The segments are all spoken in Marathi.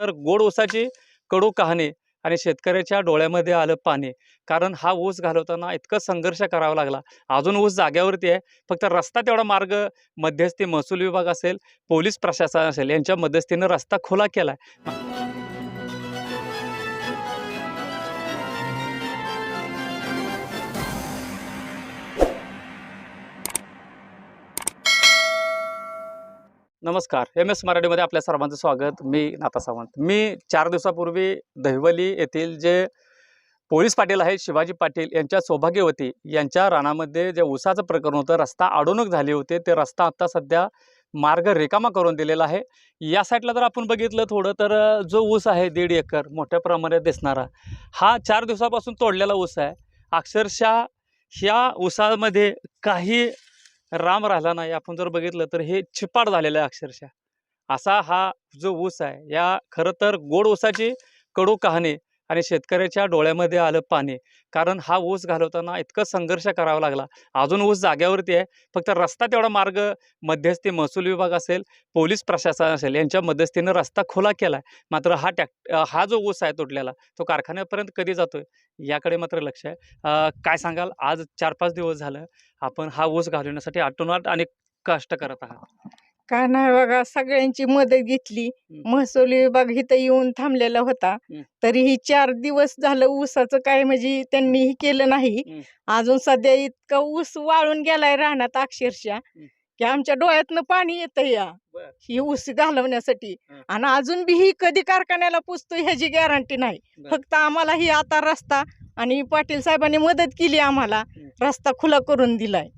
तर गोड ऊसाची कडू कहाणी आणि शेतकऱ्याच्या डोळ्यामध्ये आलं पाणी. कारण हा ऊस घालवताना इतकं संघर्ष करावा लागला. अजून ऊस जाग्यावरती आहे. फक्त रस्ता तेवढा मार्ग मध्यस्थी महसूल विभाग असेल पोलीस प्रशासन असेल यांच्या मध्यस्थीनं रस्ता खुला केला आहे नमस्कार. एम एस मराठीमध्ये आपल्या सर्वांचं स्वागत. मी नाता सावंत. मी चार दिवसापूर्वी दहिवली येथील जे पोलीस पाटील आहेत शिवाजी पाटील यांच्या सौभाग्यवती यांच्या रानामध्ये जे ऊसाचं प्रकरण होतं रस्ता अडवणूक झाली होती. ते रस्ता आत्ता सध्या मार्ग रिकामा करून दिलेला आहे. या साईडला जर आपण बघितलं थोडं तर जो ऊस आहे दीड एकर मोठ्या प्रमाणात दिसणारा हा चार दिवसापासून तोडलेला ऊस आहे. अक्षरशः ह्या ऊसामध्ये काही राम राहिला नाही. आपण जर बघितलं तर हे छिपाड झालेलं आहे अक्षरशः. असा हा जो ऊस आहे या खरं तर गोड ऊसाची कडू कहाणी आणि शेतकऱ्याच्या डोळ्यामध्ये आलं पाणी. कारण हा ऊस घालवताना इतकं संघर्ष करावा लागला. अजून ऊस जाग्यावरती आहे. फक्त रस्ता तेवढा मार्ग मध्यस्थी महसूल विभाग असेल पोलीस प्रशासन असेल यांच्या मध्यस्थीनं रस्ता खुला केला आहे मात्र हा टॅक हा जो ऊस आहे तुटलेला तो कारखान्यापर्यंत कधी जातोय? याकडे मात्र लक्ष आहे. काय सांगाल? आज चार पाच दिवस झालं. आपण हा ऊस घालवण्यासाठी आटोनाट आणि कष्ट करत आहात. काय नाही बघा सगळ्यांची मदत घेतली महसूल विभाग इथं येऊन थांबलेला होता. तरीही चार दिवस झालं ऊसाचं काय म्हणजे त्यांनी हे केलं नाही. अजून सध्या इतका ऊस वाळून गेलाय राहण्यात अक्षरशः की आमच्या डोळ्यातनं पाणी येतं या. ही ऊस घालवण्यासाठी. आणि अजून बी ही कधी कारखान्याला पुजतो ह्याची गॅरंटी नाही. फक्त आम्हाला ही आता रस्ता आणि पाटील साहेबांनी मदत केली आम्हाला. रस्ता खुला करून दिलाय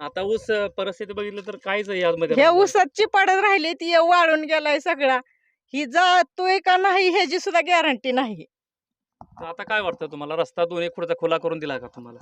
आता ऊस परिस्थिती बघितलं तर काहीच यामध्ये ह्या राहिलं नाही. ऊसाची पडत राहिली ती हे वाळून गेलाय सगळा. ही जातोय का नाही ह्याची सुद्धा गॅरंटी नाही. तर आता काय वाटतं तुम्हाला? रस्ता दोन्ही खुर्चा खुला करून दिला का तुम्हाला?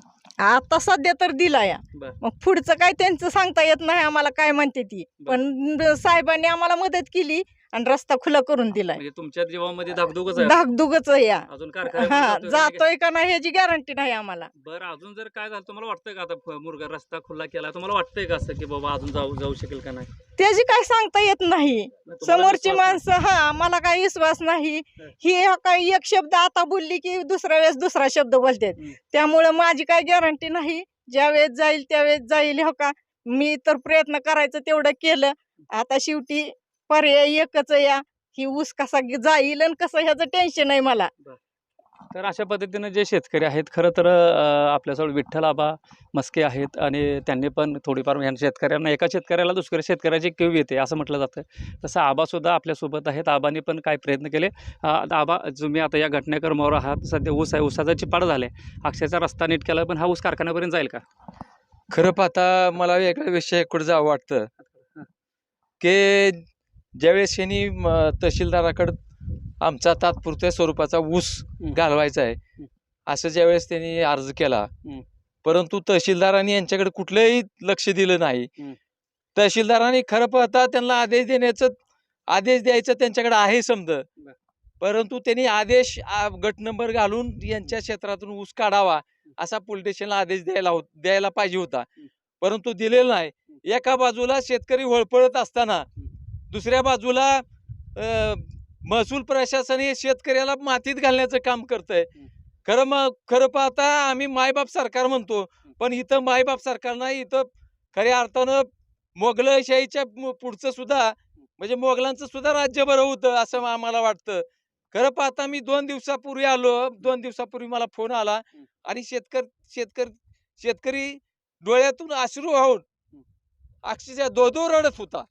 आता सध्या तर दिला या बर. मग पुढचं काय त्यांचं सांगता येत नाही आम्हाला काय म्हणते ती. बर. पण साहेबांनी आम्हाला मदत केली. आणि रस्ता खुला करून दिलाय. म्हणजे तुमच्या जीवामध्ये धाकधूकच आहे. धाकधुगच या. अजून हा जातोय का? नाही ह्याची गॅरंटी नाही आम्हाला. बरं अजून जर काय झालं तुम्हाला वाटतंय का आता फ- मुरगा रस्ता खुला केला? तुम्हाला वाटतंय का असं की बाबा अजून जाऊ जाऊ शकेल का नाही? त्याची काय सांगता येत नाही. तुम्हाला समोरची विश्वास नाही? माणसं हा मला काही विश्वास नाही. हं. ही काही एक शब्द आता बोलली की दुसऱ्या वेळेस दुसरा शब्द बोलतात. हं. त्यामुळं माझी काही गॅरंटी नाही. ज्या वेळेस जाईल त्यावेळेस जाईल हो का? मी तर प्रयत्न करायचं तेवढं केलं. आता शेवटी पर्याय एकच या. ही ऊस कसा जाईल आणि कसं ह्याचं टेन्शन आहे मला. तर अशा पद्धतीनं जे शेतकरी आहेत खरं तर आपल्याजवळ विठ्ठल आबा मस्के आहेत आणि त्यांनी पण थोडीफार ह्या शेतकऱ्यांना एका शेतकऱ्याला दुसऱ्या शेतकऱ्याची किव येते असं म्हटलं जातं. तसं आबासुद्धा आपल्यासोबत आहेत. आबांनी पण काय प्रयत्न केले? आबा तुम्ही आता या घटनेकरमावर आहात. सध्या ऊस आहे ऊसाचा चिपाड झाला आहे अक्षरचा रस्ता नीट केला पण हा ऊस कारखान्यापर्यंत जाईल का? खरं पाहता मला वेगळा विषय कुठं जावं वाटतं? की ज्यावेळेस यांनी तहसीलदाराकडं आमचा तात्पुरत्या स्वरूपाचा ऊस. घालवायचा आहे असं ज्यावेळेस त्यांनी अर्ज केला. परंतु तहसीलदारांनी यांच्याकडे कुठलंही लक्ष दिलं नाही. तहसीलदारांनी खरं पाहता त्यांना आदेश देण्याचं आदेश द्यायचं त्यांच्याकडे आहे समज. परंतु त्यांनी आदेश गट नंबर घालून यांच्या क्षेत्रातून ऊस काढावा असा पोलीस स्टेशनला आदेश द्यायला द्यायला पाहिजे होता परंतु दिलेला नाही एका बाजूला शेतकरी वळपळत असताना दुसऱ्या बाजूला महसूल प्रशासन हे शेतकऱ्याला मातीत घालण्याचं काम करतंय. खरं मग खरं पाहता आम्ही मायबाप सरकार म्हणतो पण इथं मायबाप सरकार नाही इथं खऱ्या अर्थानं मोगलशाहीच्या पुढचं सुद्धा म्हणजे मोगलांचं सुद्धा राज्य बरं होतं असं आम्हाला वाटतं. खरं पाहता मी दोन दिवसापूर्वी आलो दोन दिवसापूर्वी मला फोन आला आणि शेतकरी शेतकरी शेतकरी डोळ्यातून अश्रू वाहून अक्षरशः दो दो रडत होता.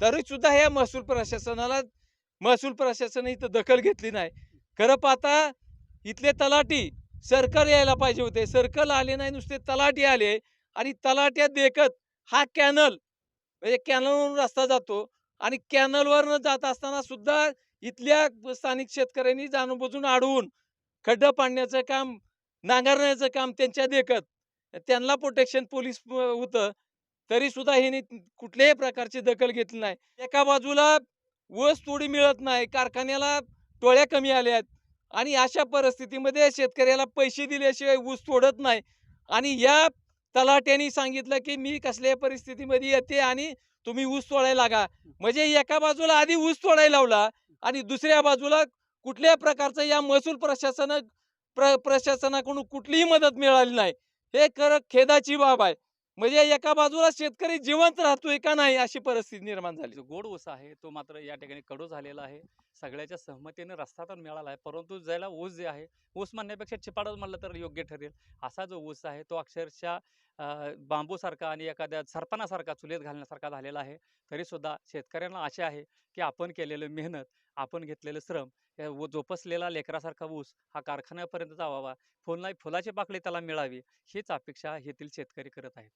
तरी सुद्धा ह्या महसूल प्रशासनाला महसूल प्रशासन इथं दखल घेतली नाही. खरं पाहता इथले तलाटी सर्कल यायला पाहिजे होते. सर्कल आले नाही नुसते तलाटी आले आणि तलाट्या देखत हा कॅनल म्हणजे कॅनलवरून रस्ता जातो आणि कॅनलवरनं जात असताना सुद्धा इथल्या स्थानिक शेतकऱ्यांनी जाणून बुजून अडवून खड्डा पाडण्याचं काम नांगरण्याचं काम त्यांच्या देखत त्यांना प्रोटेक्शन पोलीस होतं. तरी सुद्धा ह्यांनी कुठल्याही प्रकारची दखल घेतली नाही. एका बाजूला वस तोडी मिळत नाही कारखान्याला टोळ्या कमी आल्या आहेत आणि अशा परिस्थितीमध्ये शेतकऱ्याला पैसे दिल्याशिवाय ऊस तोडत नाही. आणि या तलाट्याने सांगितलं की मी कसल्याही परिस्थितीमध्ये येते आणि तुम्ही ऊस तोडायला लागा. म्हणजे एका बाजूला आधी ऊस तोडायला लावला आणि दुसऱ्या बाजूला कुठल्याही प्रकारचं या महसूल प्रशासन प्र प्रशासनाकडून कुठलीही मदत मिळाली नाही. हे खरं खेदाची बाब आहे. म्हणजे एका बाजूला शेतकरी जिवंत राहतोय का नाही अशी परिस्थिती निर्माण झाली. जो गोड ऊस आहे तो मात्र या ठिकाणी कडू झालेला आहे. सगळ्याच्या सहमतीने रस्ता तर मिळाला आहे परंतु ज्याला ऊस जे आहे ऊस म्हणण्यापेक्षा चिपाडच म्हणलं तर योग्य ठरेल. असा जो ऊस आहे तो अक्षरशः बांबूसारखा आणि एखाद्या सरपणासारखा चुलीत घालण्यासारखा झालेला आहे. तरीसुद्धा शेतकऱ्यांना आशा आहे की आपण केलेलं मेहनत आपण घेतलेलं श्रम व जोपासलेला लेकरासारखा ऊस हा कारखान्यापर्यंत जावावा. फुलना नाही फुलाची पाकळी त्याला मिळावी हीच अपेक्षा येथील शेतकरी करत आहेत.